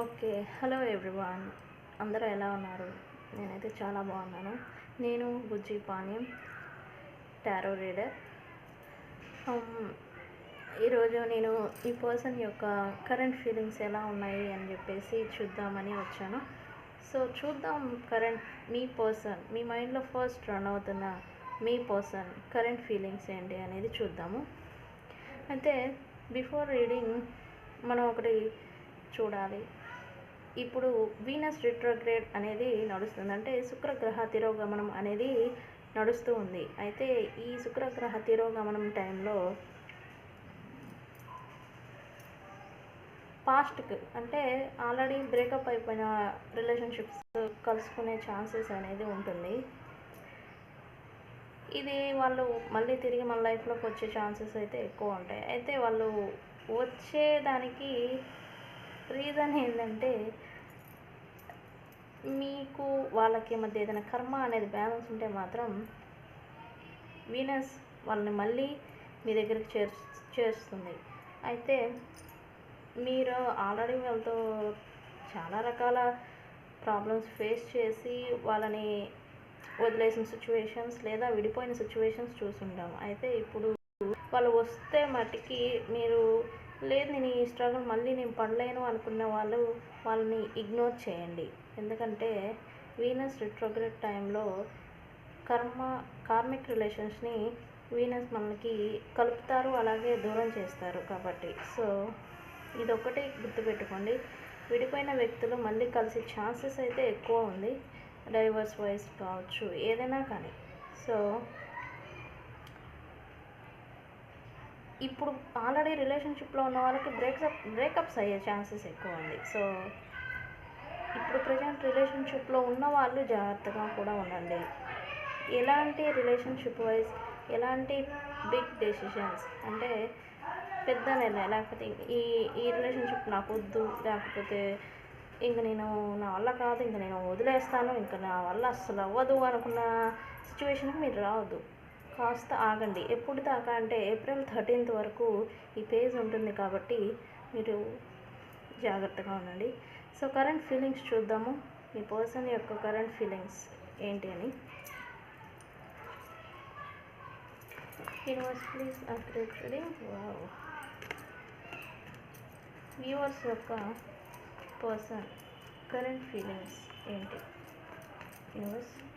Okay hello everyone. అందరూ ఎలా ఉన్నారు? నేనైతే చాలా బాగున్నాను. నేను బుజ్జి పాణ్యం టారో రీడర్. ఈరోజు నేను ఈ పర్సన్ యొక్క కరెంట్ ఫీలింగ్స్ ఎలా ఉన్నాయి అని చెప్పేసి చూద్దామని వచ్చాను. సో చూద్దాం కరెంట్ మీ పర్సన్ మీ మైండ్లో ఫస్ట్ రన్ అవుతున్న మీ పర్సన్ కరెంట్ ఫీలింగ్స్ ఏంటి అనేది చూద్దాము. అయితే బిఫోర్ రీడింగ్ మనం ఒకటి చూడాలి. ఇప్పుడు వీనస్ రిట్రోగ్రేడ్ అనేది నడుస్తుంది. అంటే శుక్రగ్రహ తిరోగమనం అనేది నడుస్తూ ఉంది. అయితే ఈ శుక్రగ్రహ తిరోగమనం టైంలో పాస్ట్కి అంటే ఆల్రెడీ బ్రేకప్ అయిపోయిన రిలేషన్షిప్స్ కలుసుకునే ఛాన్సెస్ అనేది ఉంటుంది. ఇది వాళ్ళు మళ్ళీ తిరిగి మన లైఫ్లోకి వచ్చే ఛాన్సెస్ అయితే ఎక్కువ ఉంటాయి. అయితే వాళ్ళు వచ్చేదానికి రీజన్ ఏంటంటే మీకు వాళ్ళకి మధ్య ఏదైనా కర్మ అనేది బ్యాలెన్స్ ఉంటే మాత్రం వీనస్ వాళ్ళని మళ్ళీ మీ దగ్గరికి చేర్ చేస్తుంది అయితే మీరు ఆల్రెడీ వాళ్ళతో చాలా రకాల ప్రాబ్లమ్స్ ఫేస్ చేసి వాళ్ళని వదిలేసిన సిచ్యువేషన్స్ లేదా విడిపోయిన సిచ్యువేషన్స్ చూసుంటాం. అయితే ఇప్పుడు వాళ్ళు వస్తే మట్టికి మీరు లేదు నేను ఈ స్ట్రగుల్ మళ్ళీ నేను పడలేను అనుకున్న వాళ్ళు వాళ్ళని ఇగ్నోర్ చేయండి. ఎందుకంటే వీనస్ రిట్రోగ్రేడ్ టైంలో కర్మ కార్మిక్ రిలేషన్స్ని వీనస్ మనకి కలుపుతారు అలాగే దూరం చేస్తారు కాబట్టి. సో ఇదొక్కటి గుర్తుపెట్టుకోండి. విడిపోయిన వ్యక్తులు మళ్ళీ కలిసే ఛాన్సెస్ అయితే ఎక్కువ ఉంది. డైవర్స్ వైస్ కావచ్చు ఏదైనా కానీ. సో ఇప్పుడు ఆల్రెడీ రిలేషన్షిప్లో ఉన్న వాళ్ళకి బ్రేక్అప్ బ్రేకప్స్ అయ్యే ఛాన్సెస్ ఎక్కువ ఉంది. సో ఇప్పుడు ప్రజెంట్ రిలేషన్షిప్లో ఉన్న వాళ్ళు జాగ్రత్తగా కూడా ఉండండి. ఎలాంటి రిలేషన్షిప్ వైజ్ ఎలాంటి బిగ్ డెసిషన్స్ అంటే పెద్ద నిర్ణయం లేకపోతే ఈ ఈ రిలేషన్షిప్ నాకు వద్దు లేకపోతే ఇంక నేను నా వల్ల కాదు ఇంక నేను వదిలేస్తాను ఇంక నా వల్ల అస్సలు అవ్వదు అనుకున్న సిచ్యువేషన్కి మీరు రావద్దు. కాస్త ఆగండి. ఎప్పుడు దాకా అంటే ఏప్రిల్ థర్టీన్త్ వరకు ఈ పేజ్ ఉంటుంది కాబట్టి మీరు జాగ్రత్తగా ఉండండి. సో కరెంట్ ఫీలింగ్స్ చూద్దాము. మీ పర్సన్ యొక్క కరెంట్ ఫీలింగ్స్ ఏంటి అని. Universe please accurate reading wow. Viewers యొక్క పర్సన్ కరెంట్ ఫీలింగ్స్ ఏంటి? Universe.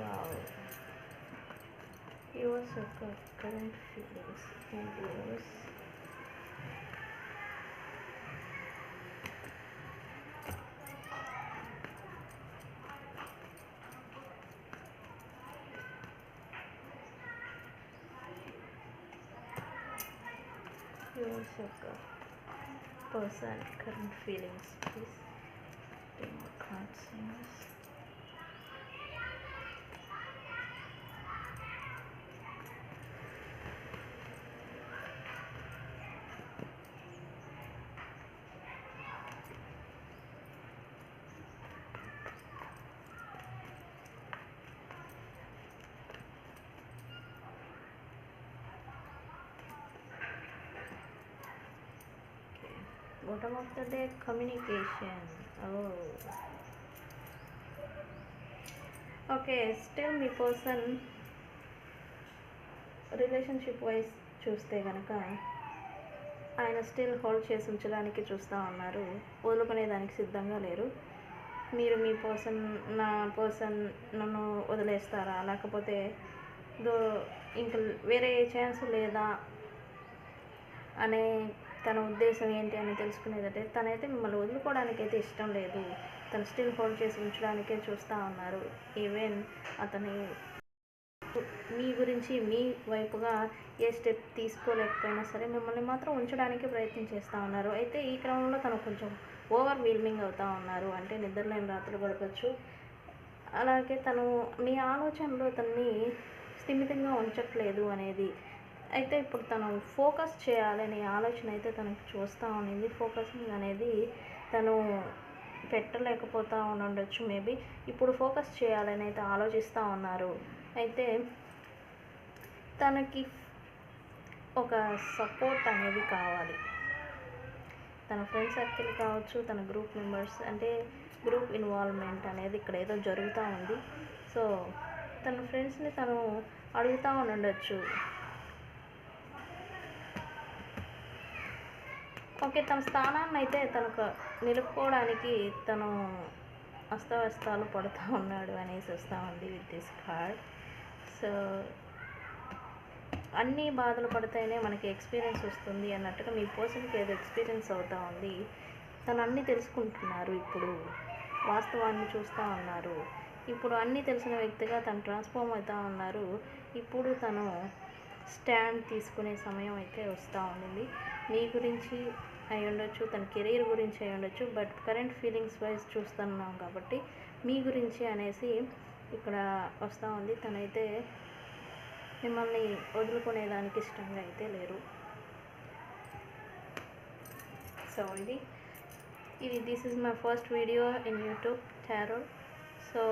Wow. He was her current feelings and was yours person current feelings please. Democrat singers. Bottom of the deck communication. Oh. Okay still me person relationship wise చూస్తే కనుక ఆయన still hold చేసి ఉంచడానికి చూస్తూ ఉన్నారు. వదులుకునే దానికి సిద్ధంగా లేరు. మీరు మీ పర్సన్ నా పర్సన్ నన్ను వదిలేస్తారా? లేకపోతే దో ఇంక వేరే ఛాన్స్ లేదా? అనే తన ఉద్దేశం ఏంటి అని తెలుసుకునేదంటే తనైతే మిమ్మల్ని వదులుకోవడానికి అయితే ఇష్టం లేదు. తను స్టిల్ హోల్డ్ చేసి ఉంచడానికే చూస్తూ ఉన్నారు. ఈవెన్ అతని మీ గురించి మీ వైపుగా ఏ స్టెప్ తీసుకోలేకపోయినా సరే మిమ్మల్ని మాత్రం ఉంచడానికి ప్రయత్నం చేస్తూ ఉన్నారు. అయితే ఈ క్రమంలో తను కొంచెం ఓవర్ వీల్మింగ్ అవుతూ ఉన్నారు. అంటే నిద్రలేని రాత్రులు గడపచ్చు. అలాగే తను మీ ఆలోచనలో తన్ని స్థిమితంగా ఉంచట్లేదు అనేది అయితే ఇప్పుడు తను ఫోకస్ చేయాలనే ఆలోచన అయితే తనకు చూస్తూ ఉండింది ఫోకసింగ్ అనేది తను పెట్టలేకపోతూ ఉండొచ్చు మేబీ. ఇప్పుడు ఫోకస్ చేయాలని అయితే ఆలోచిస్తూ ఉన్నారు. అయితే తనకి ఒక సపోర్ట్ అనేది కావాలి. తన ఫ్రెండ్ సర్కిల్ కావచ్చు తన గ్రూప్ మెంబర్స్ అంటే గ్రూప్ ఇన్వాల్వ్మెంట్ అనేది ఇక్కడ ఏదో జరుగుతూ ఉంది. సో తన ఫ్రెండ్స్ని తను అడుగుతూ ఉండొచ్చు. ఓకే తన స్థానాన్ని అయితే తనకు నిలుపుకోవడానికి తను అస్తవ్యస్తాలు పడుతూ ఉన్నాడు అనేసి వస్తూ ఉంది విత్ దిస్ కార్డ్ సో అన్ని బాధలు పడితేనే మనకి ఎక్స్పీరియన్స్ వస్తుంది అన్నట్టుగా మీ పర్సన్కి ఏదో ఎక్స్పీరియన్స్ అవుతూ ఉంది. తను అన్నీ తెలుసుకుంటున్నారు ఇప్పుడు వాస్తవాన్ని చూస్తూ ఉన్నారు. ఇప్పుడు అన్నీ తెలిసిన వ్యక్తిగా తను ట్రాన్స్ఫార్మ్ అవుతూ ఉన్నారు. ఇప్పుడు తను స్టాండ్ తీసుకునే సమయం అయితే వస్తూ ఉండింది. మీ గురించి అయి ఉండొచ్చు తన కెరీర్ గురించి అయి ఉండొచ్చు బట్ కరెంట్ ఫీలింగ్స్ వైజ్ చూస్తున్నాం కాబట్టి మీ గురించి అనేసి ఇక్కడ వస్తూ ఉంది. తనైతే మిమ్మల్ని వదులుకునేదానికి ఇష్టంగా అయితే లేరు. సో ఇది ఇది this is my first video in YouTube tarot so